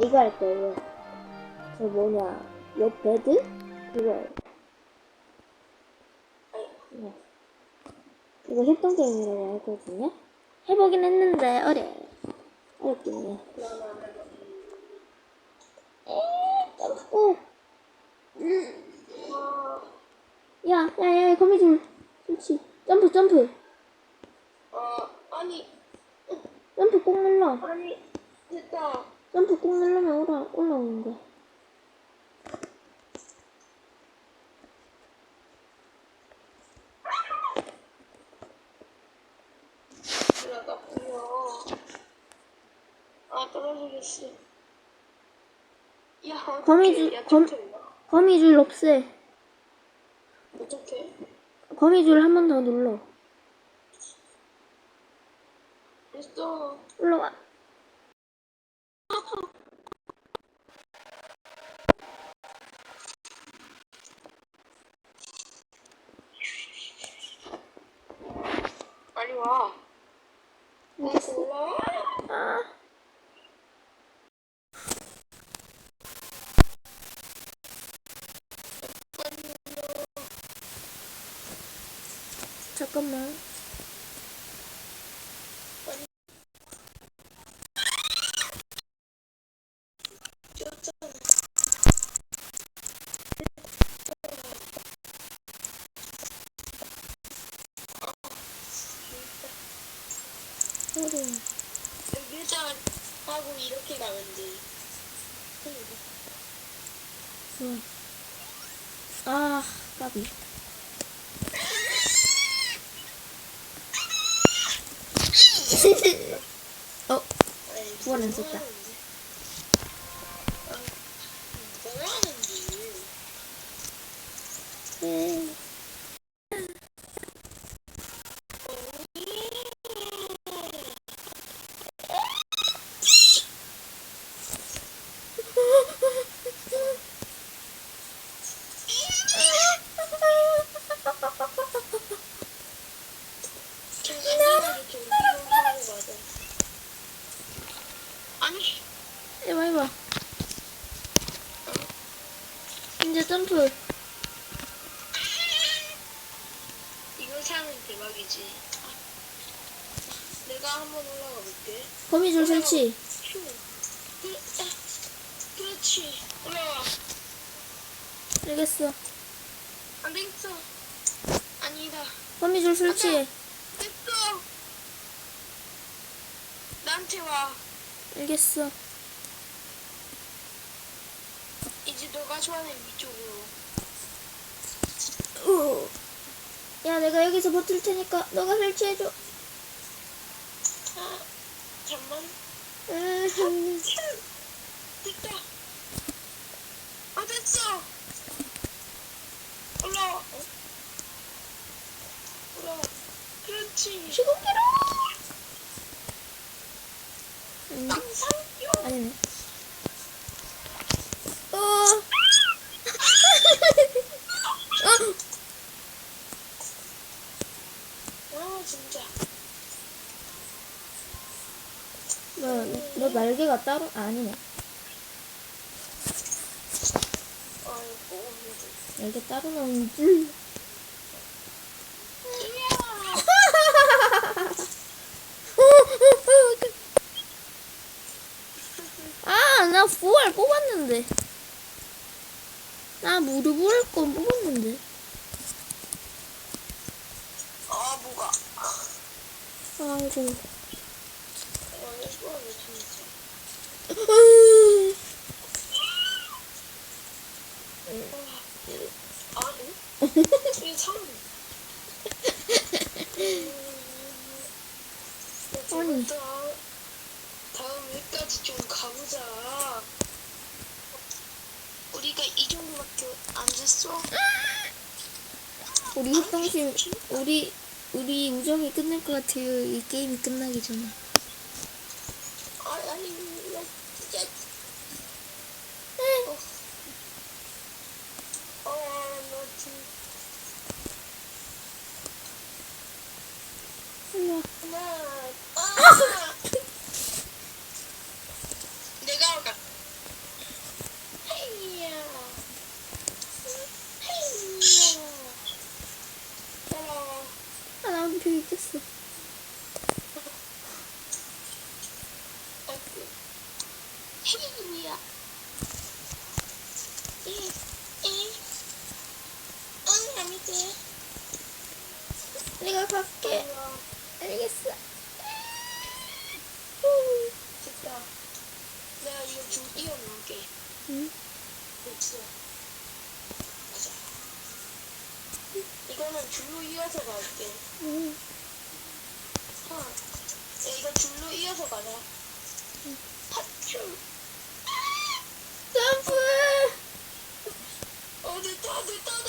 이거 할 거예요. 저 뭐냐, 옆 베드? 그거예요. 네. 이거 협동 게임이라고 하거든요. 해보긴 했는데 어려요. 어렵긴 해요. 에이, 점프. 야, 야, 야, 거미줄. 그렇지. 점프, 점프. 어, 아니, 점프 꼭 눌러. 아니, 됐다. 점프 꼭 누르면 올라, 올라오는 거야. 들어갔고요. 아, 떨어지겠어. 야, 어떡해. 거미줄, 야, 검-. 거미줄 없애. 어떡해. 거미줄 한 번 더 눌러. 됐어. 올라와. 빨리 와. 알겠어. 올라와. 아. 잠깐만. 하고 이렇게 돼. 응. 아, 까비. 어, 안 썼다. 뭐라는지. 네. 좀 안전하게 좀 이동하고 가자. 아니, 해봐, 해봐. 이제 점프. 이거 사면 대박이지. 내가 한번 올라가 볼게. 거미줄 설치. 휴. 그, 아, 그렇지. 올라와. 알겠어. 안 되겠어. 아니다. 거미줄 설치해. 됐어. 나한테 와. 알겠어. 이제 너가 좋아하는 위쪽으로. 우. 야, 내가 여기서 버틸 테니까 너가 설치해줘. 아, 잠만. 음, 됐다. 아, 됐어. 올라와. 어? 올라와. 그렇지. 시공기로. 음, 쌍쌍요. 아니네. 어. 어. 아, 진짜. 너, 너 날개가 따로 아니네. 날개 따로 나오는 줄. 아, 나 부활 뽑았는데. 나 무릎 을 건 뽑았는데. 아, 뭐가. 아이고. 완전 좋아하네, 진짜. 우리 협동심, 우리, 우리 우정이 끝날 것 같아요. 이 게임이 끝나기 전에. 아, 아니, 야, 진짜. 어, 어, 너 진짜. 일로와. 하나, 아! 내가 할까? 히야. 이, 이. 응, 아니지. 내가 갈게. 어, 알겠어. 됐다. 내가 이거 좀 이어놓을게. 응? 그치. 맞아. 이거는 줄로 이어서 갈게. 응. 어. 야, 이거 줄로 이어서 가자. 핫줄. 점프! 어, 됐다, 됐다,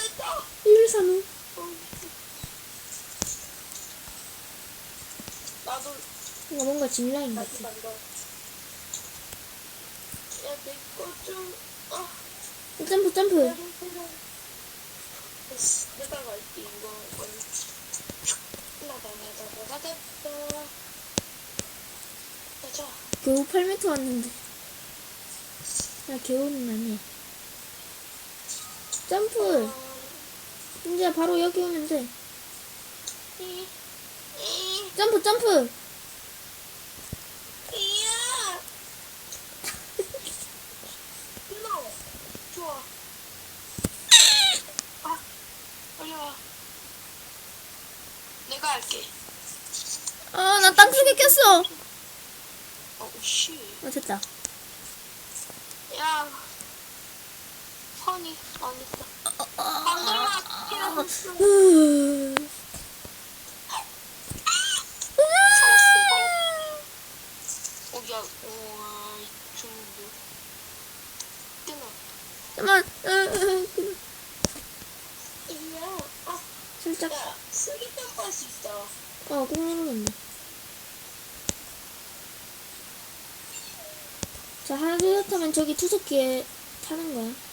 됐다. 1, 3, 어. 나도 이거 뭔가 다시 같아. 간다. 야, 내 거 좀, 아, 점프, 점프. 내가 갈게, 이거. 나다, 나다, 나다, 나다. 가자. 겨우 8m 왔는데. 야, 겨우는 아니야. 점프! 어, 이제 바로 여기 오면 돼. 점프, 점프! 아, 올려와. 내가 할게. 아, 나 땅속에 꼈어! 어, 씨. 아, 됐다. 야. 허니, 안 있어. 야, 우와, 중도. 끊어. 이야, 아. 야, 할수. 어. 자, 하나, 둘, 셋 하면 저기 투석기에 타는 거야.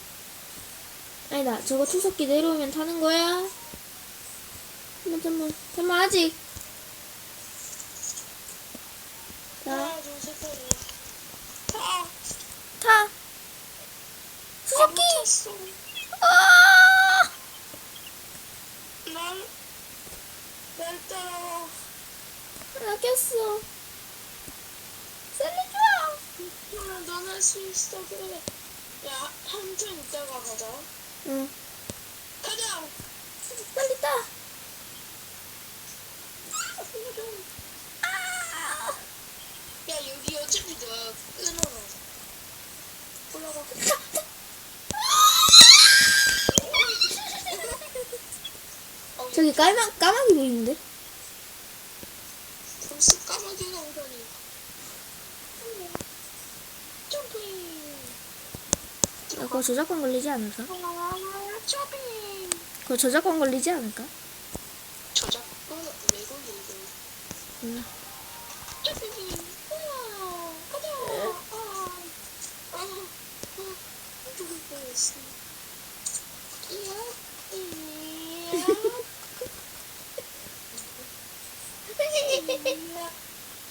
아니다, 저거 투석기 내려오면 타는 거야. 잠깐만, 잠깐만. 잠깐만, 아직. 자, 타. 투석기! 아! 날, 날 따라와. 나 꼈어. 살려줘! 야, 넌할 수 있어, 그래. 야, 한참 있다가 가자. 응, 가자! 빨리 따. 어, 저기 까마, 까마귀 보이는데? 벌써 까마귀가 오다니. 점핑. 아, 그거 저작권 걸리지 않을까? 그거 저작권 걸리지 않을까? 저작권 왜 걸리고? 몰라. 점핑. 우와, 가자. 아, 아, 아.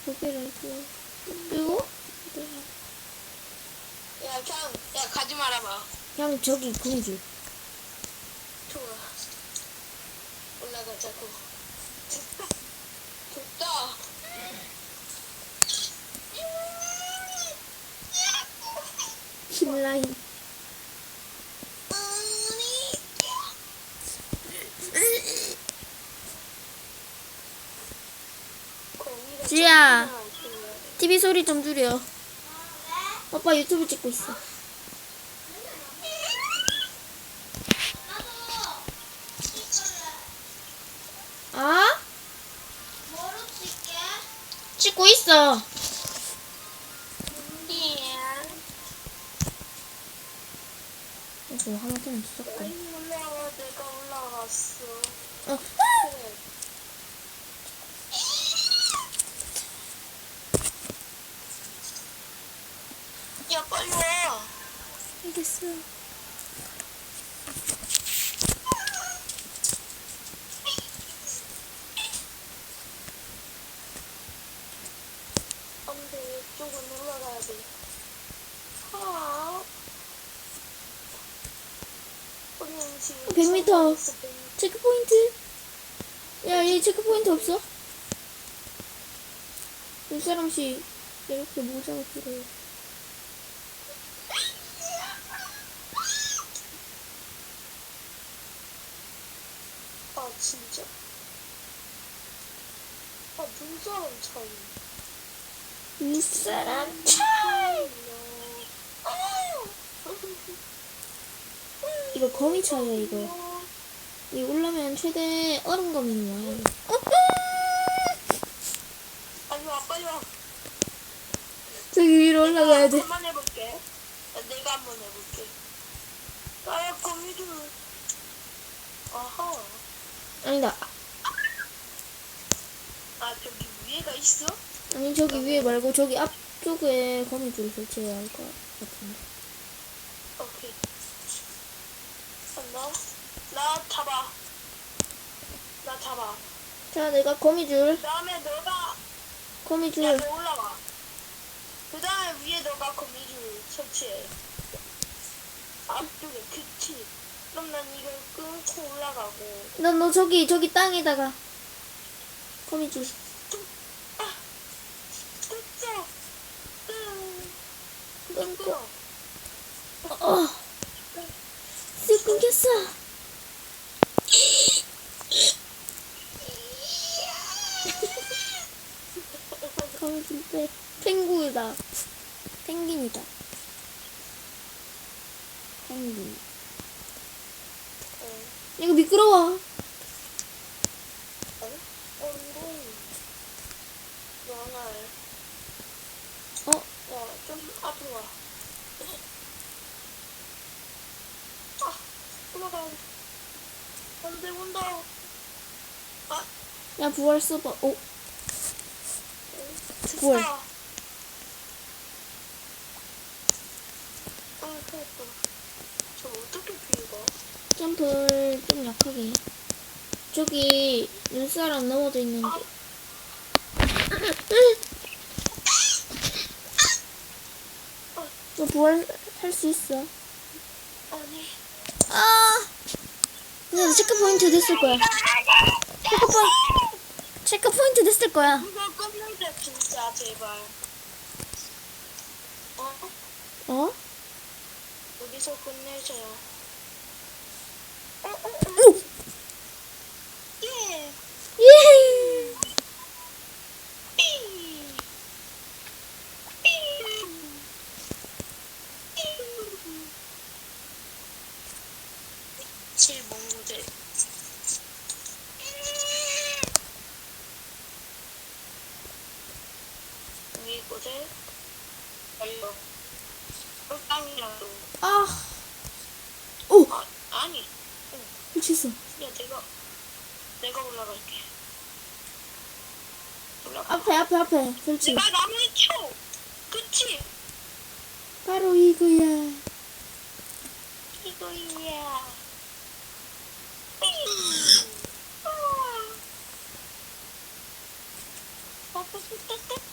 고개를 또 그리고 야, 그냥, 야, 가지 말아봐. 그냥 저기 공주. 좋아. 올라가자고. 됐다. 힐라인. 지야. TV 소리 좀 줄여. 오빠 유튜브 찍고 있어. 있어. 이거 하마터면 썼고. 올라와, 내가 올라갔어. 어. 야, 빨리 와. 알겠어. 100m 체크포인트 야얘 체크포인트 없어? 두 사람씩 이렇게 모자가 필요해 아 진짜? 아 눈사람 차이 눈사람 차이 이거 거미 차야 이거 이 올라면 최대 얼음 거미 모아야 돼 빨리 와, 빨리 와. 저기 위로 올라가야 돼 한번 해볼게. 야, 내가 한번 해볼게. 나야 거미줄. 아하. 아니다 아 저기 위에가 있어? 아니 저기 위에 말고 저기 앞쪽에 거미줄 설치해야 할 것 같은데 오케이. 간다. 나 잡아. 나 잡아. 자 내가 거미줄 다음에 너가 거미줄 야, 너 올라와. 그 다음에 위에 너가 거미줄 설치해. 앞쪽에 그치. 그럼 난 이걸 끊고 올라가고. 난너 저기 저기 땅에다가 거미줄 아! 끊자. 끊. 끊고. 끊어. 어쓱 끊겼어 거미줄 빼 펭구이다 펭귄이다 펭귄 어. 이거 미끄러워 어? 어, 해. 어 야, 좀 앞으로 와. 아, 올라가. 안 돼, 온다. 아, 야 부활 써봐 오 됐다. 부활. 아, 됐다. 저 어떻게 피해가? 점프를 좀 약하게 해. 저기 눈사람 넘어져 있는데 너 부활 할 수 있어. 아 근데 체크 포인트 됐을 거야 체크 포인트 체크 포인트 됐을 거야 이거 끝내자, 진짜, 제발. 어? 어? 여기서 끝내줘요. 오! 예! 예! 삐! 삐! 제일 먼 곳에. 여기 곳에 달려. 아! 오! 아, 아니. 미쳤어 야, 내가, 내가 올라갈게. 올라가. 앞에 앞에 앞에 설치 내가 나무에 쳐! 그치? 바로 이거야 이거야. 아빠 좋겠다.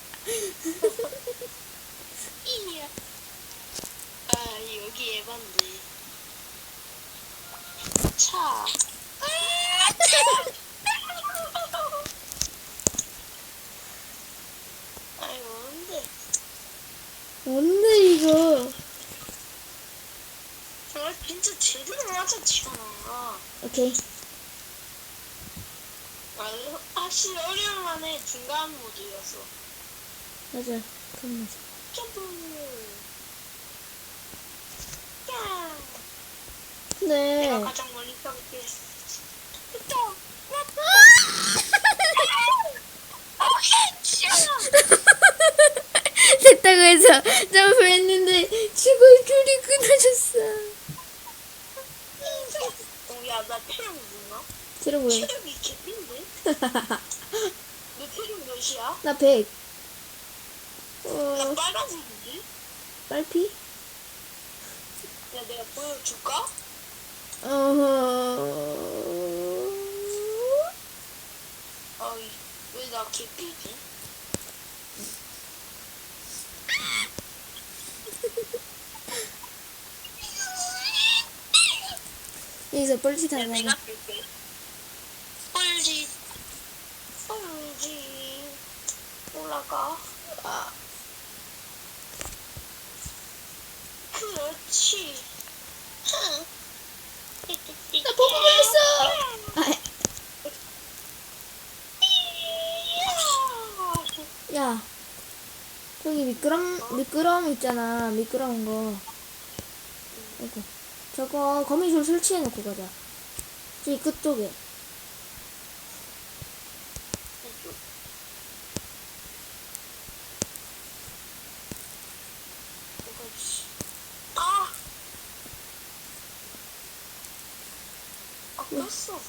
맞아 그럼 맞아 점프. 야. 근데 내가 가장 멀리 지원아. 됐다고 해서 점프했는데 죽을 줄이 끊어졌어 어, 야, 나 체력 뭐나? 들어보여 체력이 개인데? 너 체력 몇이야? 나 100. 나 어, 빨간색인데? 빨피? 야, 내가 보여줄까? 어허. 아, 왜 나 개피지? 여기서 뻘짓 야, 하다가. 내가 쓸게. 뻘짓. 뻘짓. 올라가. 아, 그렇지. 나 뽀뽀했어. 아, 야, 저기 미끄럼 미끄럼 있잖아. 미끄러운 거. 아이고, 저거 거미줄 설치해 놓고 가자. 저기 끝쪽에. 아! 아, 꼈어.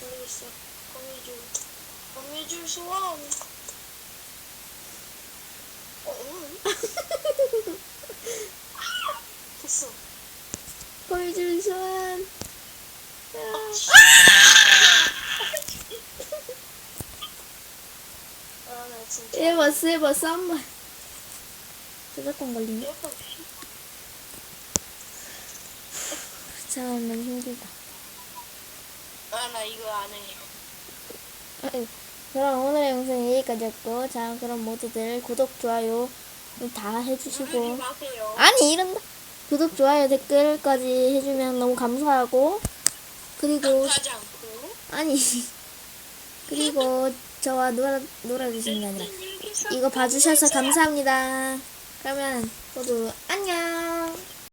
모르겠어. 거미줄. 거미줄 소원. 어, 너무 힘들다. 아, 나 이거 안 해. 그럼 오늘의 영상 여기까지였고, 자, 그럼 모두들 구독, 좋아요 다 해주시고. 아니, 이런다. 구독, 좋아요, 댓글까지 해주면 너무 감사하고, 그리고. 아니, 그리고 저와 놀아, 놀아주신 게 아니라, 이렇게 이거 봐주셔서 감사합니다. 그러면 모두 안녕.